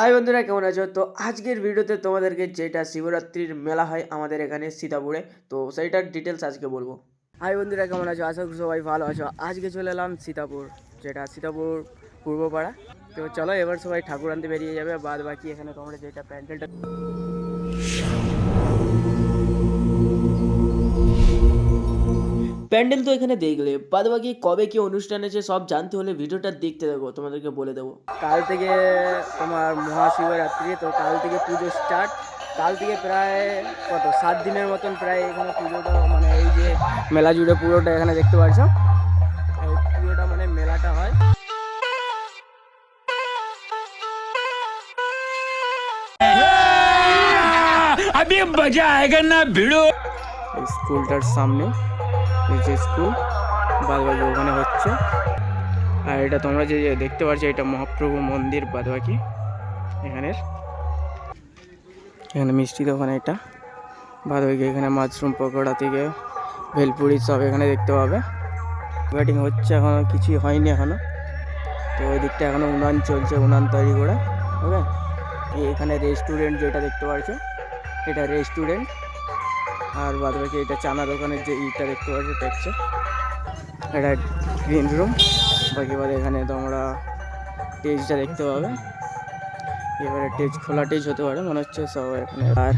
High বন্ধুরা, কেমন আছো? তো আজকের ভিডিওতে তোমাদেরকে যেটা শিবরাত্রির মেলা হয় আমাদের এখানে সীতাপুরে, তো সেইটার ডিটেলস আজকে বলব। হাই বন্ধুরা, কেমন আছো? আশা করি সবাই ভালো আছো। আজকে চলে এলাম সীতাপুর, যেটা সীতাপুর পূর্বপাড়া। তো চলো, এবার সবাই ঠাকুর আনতে বেরিয়ে যাবে বাদ বাকি এখানে তোমরা যেটা প্যান্ডেলটা প্যান্ডেল তো এখানে দেখলে বাদ বাকি কবে কি অনুষ্ঠান আছে সব জানতে হলে ভিডিওটা দেখতে দেবো তোমাদেরকে বলে দেবো কাল থেকে তোমার মহাশিবরাত্রি তো কাল থেকে পুজো স্টার্ট কাল থেকে প্রায় কত সাত দিনের মতন প্রায় এখানে পুজোটা মানে এই যে মেলা জুড়ে পুরোটা এখানে দেখতে পাচ্ছ এই পুরোটা মানে মেলাটা হয় अभी मजा आएगा ना भिड़ो এই স্কুলটার সামনে এই যে স্কুল বাদবাকি ওখানে হচ্ছে। আর এটা তোমরা যে দেখতে পাচ্ছ এটা মহাপ্রভু মন্দির বাদবাকি এখানের। এখানে মিষ্টি দোকান এটা। বাদবাকি এখানে মাশরুম পকোড়া থেকে ভেলপুরি সব এখানে দেখতে পাবে। ওয়েটিং হচ্ছে এখনও, কিছুই হয়নি এখনও। তো ওই দিকটা এখনও উনান চলছে, উনান তৈরি করে। ওকে? এখানে রেস্টুরেন্ট যেটা দেখতে পাচ্ছ এটা রেস্টুরেন্ট আর বাদ বাকি এটা চানা দোকানের যে ইটা দেখতে পাচ্ছি, এটা হচ্ছে এটা গ্রিন রুম বাকি বাদ এখানে তোমরা টেজটা দেখতে পাবে। এবারে টেজ খোলা টেজ হতে পারে, মনে হচ্ছে সব এখানে। আর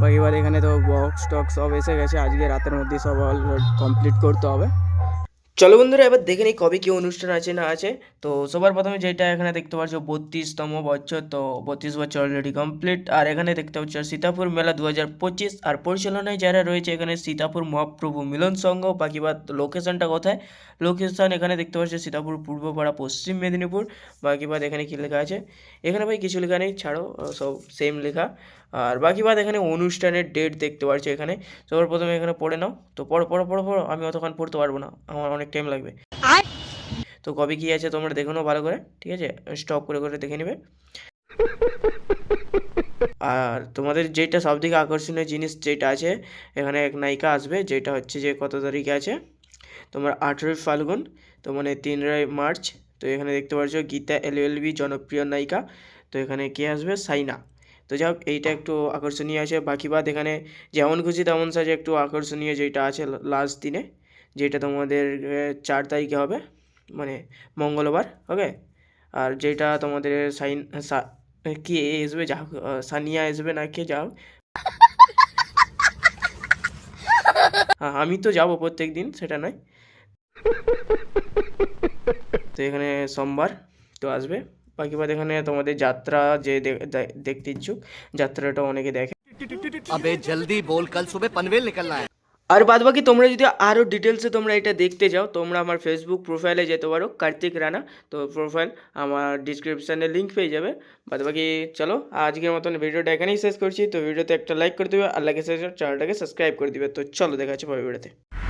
বাকি এবার এখানে তো বক্স টক্স সব এসে গেছে। আজকে রাতের মধ্যে সব কমপ্লিট করতে হবে। চলো বন্ধুরা, এবার দেখে নিই কবে কী অনুষ্ঠান আছে না আছে। তো সবার প্রথমে যেটা এখানে দেখতে পাচ্ছ, বত্রিশতম বছর। তো বত্রিশ বছর অলরেডি কমপ্লিট আর এখানে দেখতে পাচ্ছ, সীতাপুর মেলা দু হাজার পঁচিশ। আর পরিচালনায় যারা রয়েছে, এখানে সীতাপুর মহাপ্রভু মিলন সংঘ। বাকি বাদ লোকেশনটা কোথায়? লোকেশন এখানে দেখতে পাচ্ছ, সীতাপুর পূর্বপাড়া, পশ্চিম মেদিনীপুর। বাকি বাদ এখানে কী লেখা আছে? এখানে ভাই কিছু লেখা নেই, ছাড়ো। সব সেম লেখা। আর বাকি বাদ এখানে অনুষ্ঠানের ডেট দেখতে পাচ্ছ এখানে। সবার প্রথমে এখানে পড়ে নাও। তো পড়ো পড়ো পড়ো পড়ো। আমি অতক্ষণ পড়তে পারব না। আমার অনেক টাইম লাগবে। তো কবে কী আছে তোমরা দেখে নাও ভালো করে ঠিক আছে? স্টপ করে করে দেখে নেবে। আর তোমাদের যেটা সবথেকে আকর্ষণীয় জিনিস যেটা আছে এখানে এক নায়িকা আসবে যেটা হচ্ছে যে কত তারিখে আছে? তোমার আঠেরোই ফাল্গুন তো মানে তিনই মার্চ। তো এখানে দেখতে পাচ্ছ গীতা এলএলবি জনপ্রিয় নায়িকা। তো এখানে কে আসবে? সাইনা। তো যাই হোক এইটা একটু আকর্ষণীয় আছে। বাকি বাদ এখানে যেমন খুশি তেমন সাজে একটু আকর্ষণীয় যেটা আছে লাস্ট দিনে, যেটা তোমাদের চার তারিখে হবে মানে মঙ্গলবার ওকে আর যেটা তোমাদের সাইন কি আসবে? যা সানিয়া আসবে না কে যাও হ্যাঁ আমি তো যাব প্রত্যেক দিন সেটা নয়। তো এখানে সোমবার তো আসবে। बाकी बात तुम्हारे जत्रा जे देखते इच्छुक जत्राटा अने के देखे अबे जल्दी बोल कल सुबह पनवेल निकलना है और बाद बाकी तुम्हारा जो और डिटेल्स तुम्हारा ये देते जाओ तुम्हारा फेसबुक प्रोफाइले जो पो कार्तिक राना तो प्रोफ़ाइल हमार डिस्क्रिपने लिंक पे जाए बाद बाकी चलो आज के मतन भिडियो एखे ही शेष करो भिडियो एक लाइक कर दे और लगे शेष चैनल के सबसक्राइब कर दे तो चलो देखा पर भिडियो